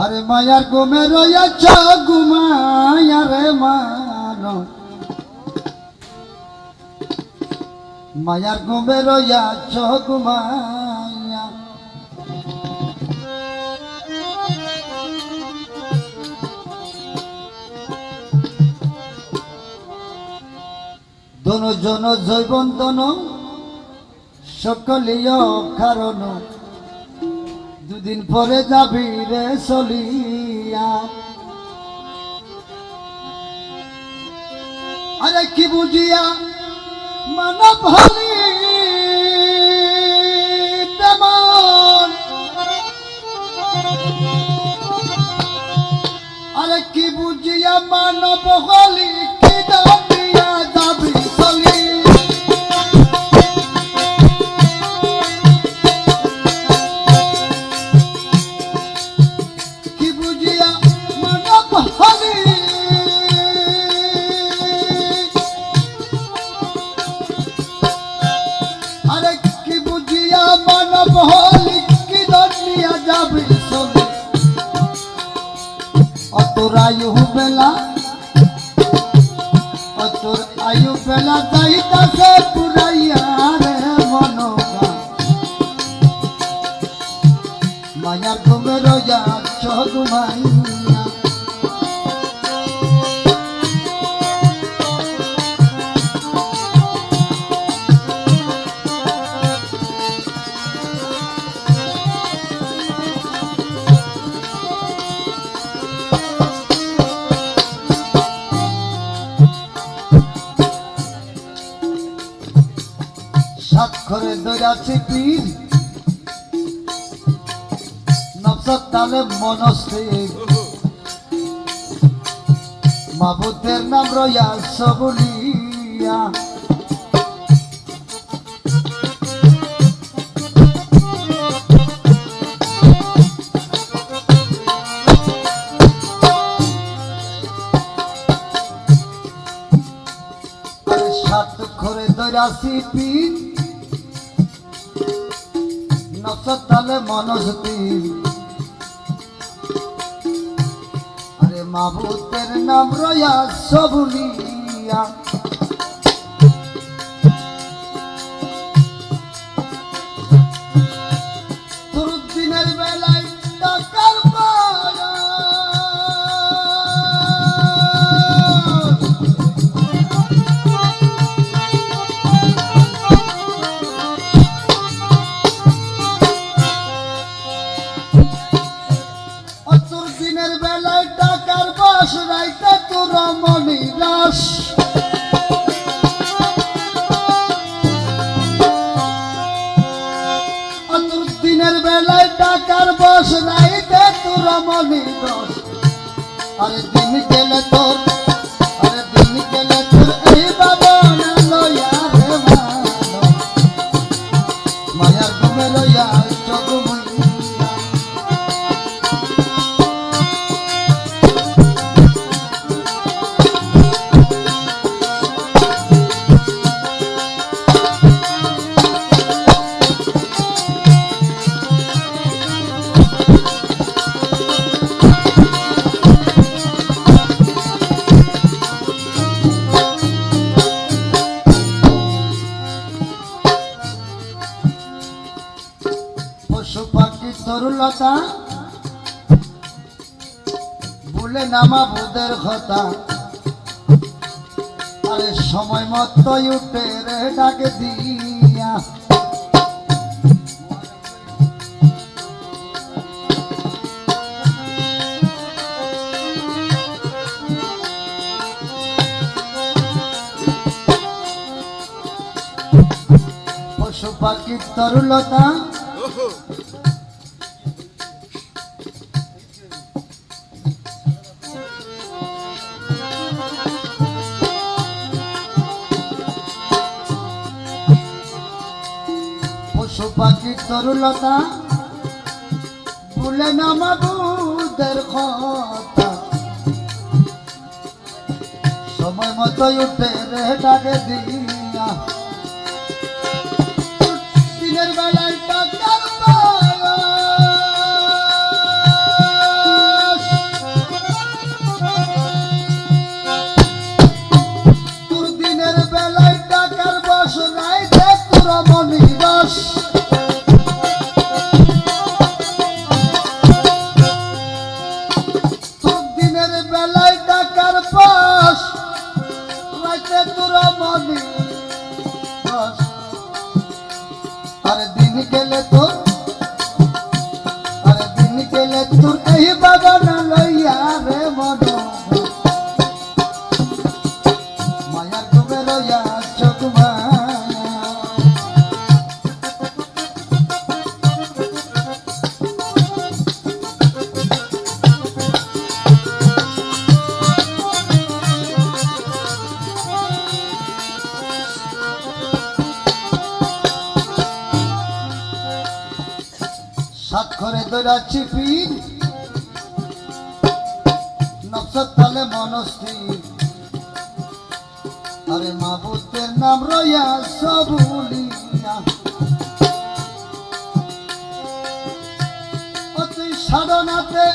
আরে মায়ার গোমে রয়েছ ঘুমায়া রে মানো। মায়ার গোমে রয়েছ ঘুমায়া দন জন জৈবন দন সকলীয় কারণ। দুদিন পরে যাবি রে চলিয়া আরে কি বুঝিয়া মানব হলি তেমন। আরে কি বুঝিয়া মানব বেলা অতর আয়ু বেলা যাইতাছে পুরাইয়া রে মনোগা। মায়ার ঘুমে রয়া চগুমাইয়া দৈরাছি পীর নফসত তালে মনস্থির মাবুদের নাম রয়া সবুলিয়া। স্বাক্ষরে দৈরাছি পীর নফসত তালে মনস্থির আরে মাবুতের নাম রয়া সবুলিয়া। টাকার নাই রাইতে তোর মনি দশ আরে দিন গেলে তোর তরুলতা বলে, নামা বুদের কথা। আরে, সময় মতোই উঠে রে ডাকে দিয়া। পশু পাখি তরুলতা। পশু পাখি তরুলতা, বলে নামা বুদের কথা। সময় মতো উঠে রে ডাকে দিয়া। দিনের বেলায় তোর মনি দৌড়াচ্ছি পীর। নকশত তালে মনস্থির। আরে মাবুতের নাম রয়া সবুলিয়া। অতি সাধনাতে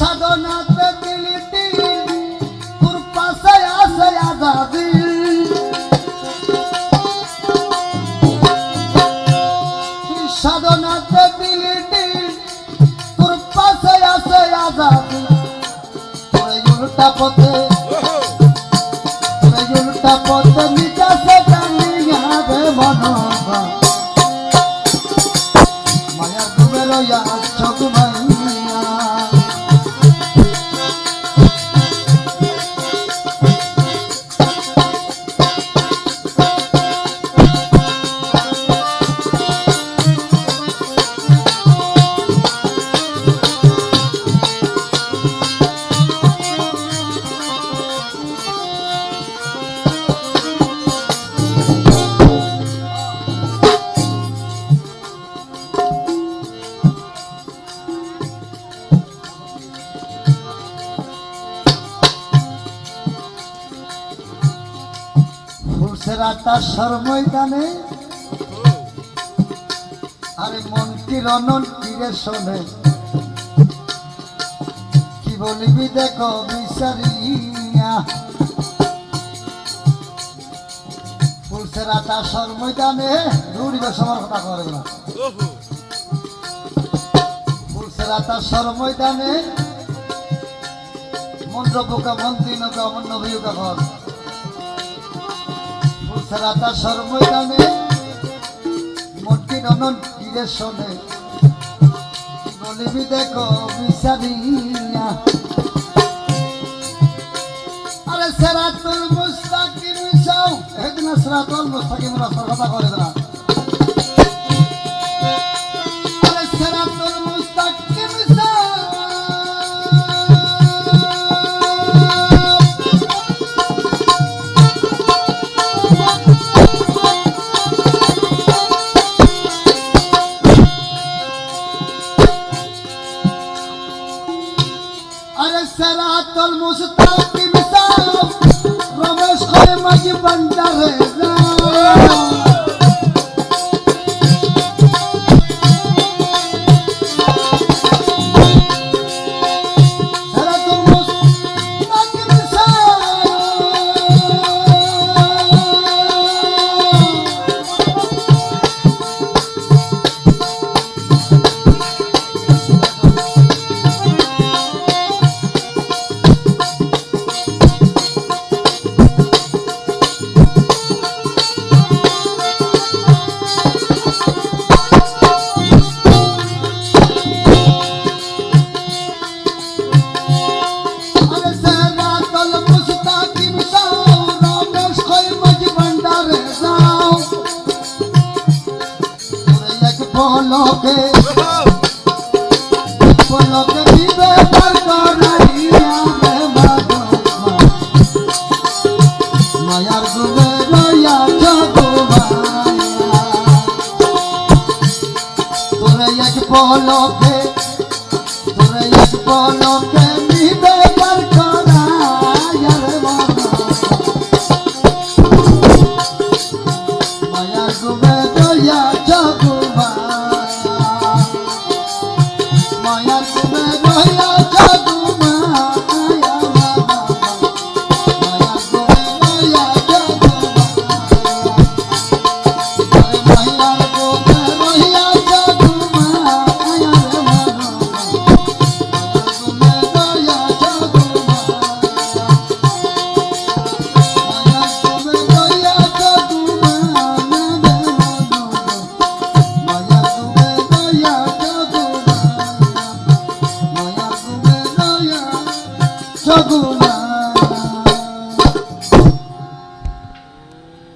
অনুসাধনাতে দিলি দিল। তোর পাশে আসে আজাদি। ফুলসেরাটা সরময়দানে। আরে মনটি রনন তীরে শোনে? কি বলিবি দেখো বিচারিয়া? ফুলসেরাটা সরময়দানে। দৌড়িবে সময় কথা করবে না ফুলসেরাটা সরময়দানে। মন্ত্র পোকা মন্ত্রী নৌকা অমন্য ভিউকা ঘর সর্বদানে মন্ত্রী ননন তীরে শোনে বলিবি দেখো বিচারিয়া। আরে সেরাতুল মুস্তাকিম সাউ হেদিনা সেরাতুল মুস্তাকিম রাস্তার কথা করে না সেরাতুল মুস্তাকিম সাউ রমেশ করে মাঝি বান্ডারে যাও অলক